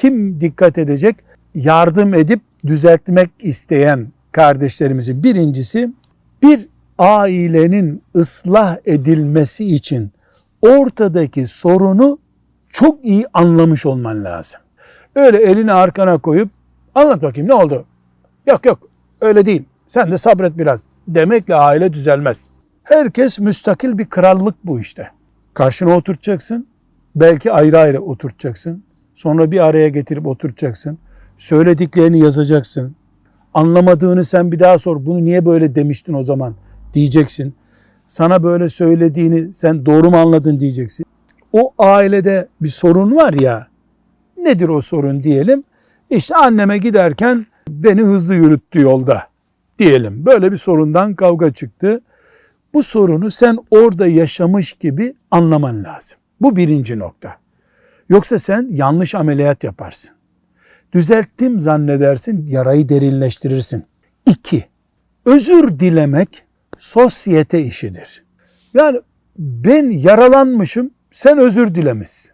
Kim dikkat edecek? Yardım edip düzeltmek isteyen kardeşlerimizin birincisi bir ailenin ıslah edilmesi için ortadaki sorunu çok iyi anlamış olman lazım. Öyle elini arkana koyup anlat bakayım ne oldu? Yok yok öyle değil. Sen de sabret biraz demekle aile düzelmez. Herkes müstakil bir krallık bu işte. Karşına oturtacaksın. Belki ayrı ayrı oturtacaksın. Sonra bir araya getirip oturtacaksın. Söylediklerini yazacaksın. Anlamadığını sen bir daha sor. Bunu niye böyle demiştin o zaman diyeceksin. Sana böyle söylediğini sen doğru mu anladın diyeceksin. O ailede bir sorun var ya. Nedir o sorun diyelim? İşte anneme giderken beni hızlı yürüttü yolda diyelim. Böyle bir sorundan kavga çıktı. Bu sorunu sen orada yaşamış gibi anlaman lazım. Bu birinci nokta. Yoksa sen yanlış ameliyat yaparsın. Düzelttim zannedersin, yarayı derinleştirirsin. İki, özür dilemek sosyete işidir. Yani ben yaralanmışım, sen özür dilemişsin.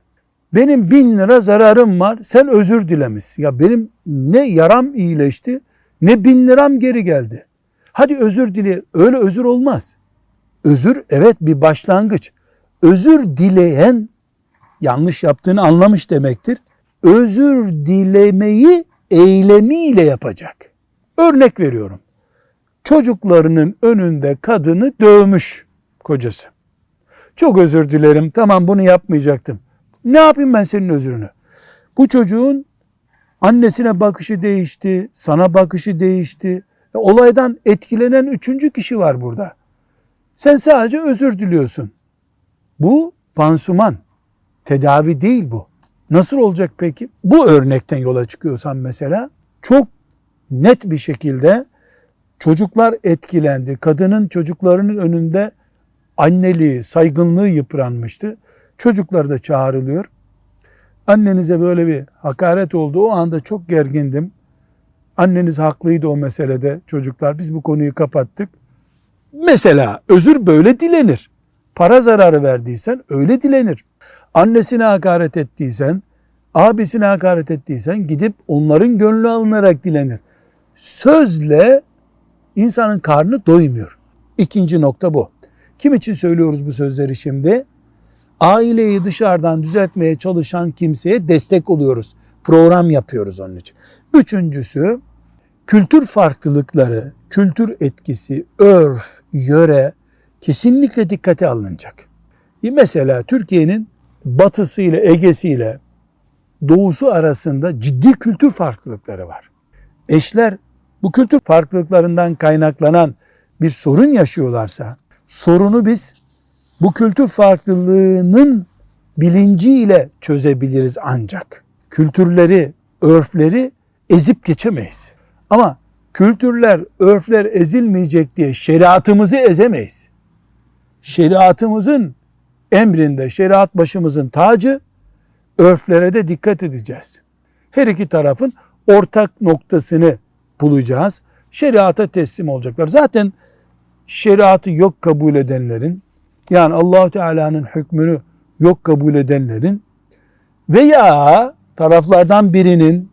Benim bin lira zararım var, sen özür dilemişsin. Ya benim ne yaram iyileşti, ne bin liram geri geldi. Hadi özür dile, öyle özür olmaz. Özür evet bir başlangıç. Özür dileyen yanlış yaptığını anlamış demektir. Özür dilemeyi eylemiyle yapacak. Örnek veriyorum. Çocuklarının önünde kadını dövmüş kocası. Çok özür dilerim. Tamam bunu yapmayacaktım. Ne yapayım ben senin özrünü? Bu çocuğun annesine bakışı değişti, sana bakışı değişti. E, Olaydan etkilenen üçüncü kişi var burada. Sen sadece özür diliyorsun. Bu pansuman, tedavi değil bu. Nasıl olacak peki? Bu örnekten yola çıkıyorsan mesela çok net bir şekilde çocuklar etkilendi. Kadının çocuklarının önünde anneliği, saygınlığı yıpranmıştı. Çocuklar da çağrılıyor. Annenize böyle bir hakaret oldu. O anda çok gergindim. Anneniz haklıydı o meselede çocuklar. Biz bu konuyu kapattık. Mesela özür böyle dilenir. Para zararı verdiysen öyle dilenir. Annesine hakaret ettiysen, abisine hakaret ettiysen gidip onların gönlü alınarak dilenir. Sözle insanın karnı doymuyor. İkinci nokta bu. Kim için söylüyoruz bu sözleri şimdi? Aileyi dışarıdan düzeltmeye çalışan kimseye destek oluyoruz. Program yapıyoruz onun için. Üçüncüsü kültür farklılıkları, kültür etkisi, örf, yöre kesinlikle dikkate alınacak. Mesela Türkiye'nin batısı ile Ege'si ile doğusu arasında ciddi kültür farklılıkları var. Eşler bu kültür farklılıklarından kaynaklanan bir sorun yaşıyorlarsa sorunu biz bu kültür farklılığının bilinciyle çözebiliriz ancak. Kültürleri, örfleri ezip geçemeyiz. Ama kültürler, örfler ezilmeyecek diye şeriatımızı ezemeyiz. Şeriatımızın emrinde, şeriat başımızın tacı, örflere de dikkat edeceğiz. Her iki tarafın ortak noktasını bulacağız. Şeriata teslim olacaklar. Zaten şeriatı yok kabul edenlerin, yani allah Teala'nın hükmünü yok kabul edenlerin veya taraflardan birinin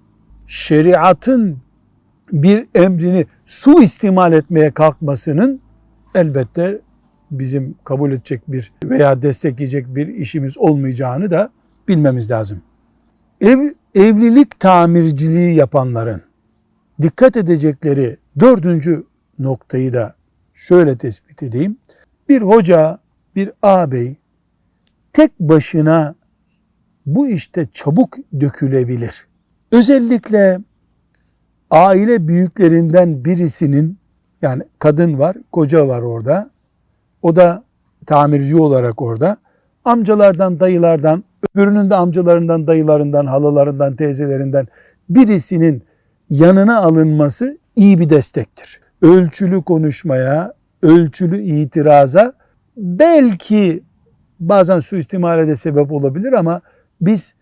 şeriatın bir emrini suistimal etmeye kalkmasının elbette bizim kabul edecek bir veya destekleyecek bir işimiz olmayacağını da bilmemiz lazım. Ev, evlilik tamirciliği yapanların dikkat edecekleri dördüncü noktayı da şöyle tespit edeyim. Bir hoca, bir ağabey tek başına bu işte çabuk dökülebilir. Özellikle aile büyüklerinden birisinin yani kadın var, koca var orada. O da tamirci olarak orada. Amcalardan, dayılardan, öbürünün de amcalarından, dayılarından, halalarından, teyzelerinden birisinin yanına alınması iyi bir destektir. Ölçülü konuşmaya, ölçülü itiraza belki bazen suistimale de sebep olabilir ama biz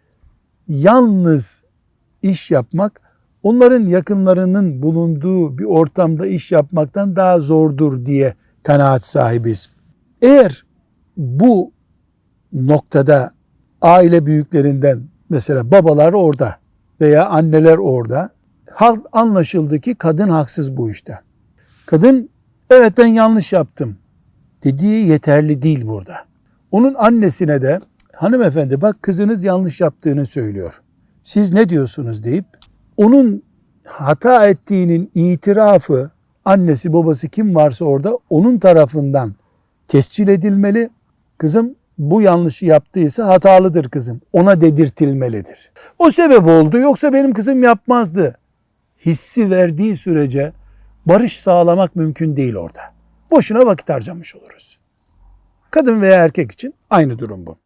yalnız iş yapmak onların yakınlarının bulunduğu bir ortamda iş yapmaktan daha zordur diye kanaat sahibiz. Eğer bu noktada aile büyüklerinden mesela babalar orada veya anneler orada. Anlaşıldı ki kadın haksız bu işte. Kadın evet ben yanlış yaptım dediği yeterli değil burada. Onun annesine de hanımefendi bak kızınız yanlış yaptığını söylüyor. Siz ne diyorsunuz deyip onun hata ettiğinin itirafı annesi babası kim varsa orada onun tarafından tescil edilmeli. Kızım bu yanlışı yaptıysa hatalıdır kızım. Ona dedirtilmelidir. O sebep oldu yoksa benim kızım yapmazdı. Hissi verdiği sürece barış sağlamak mümkün değil orada. Boşuna vakit harcamış oluruz. Kadın veya erkek için aynı durum bu.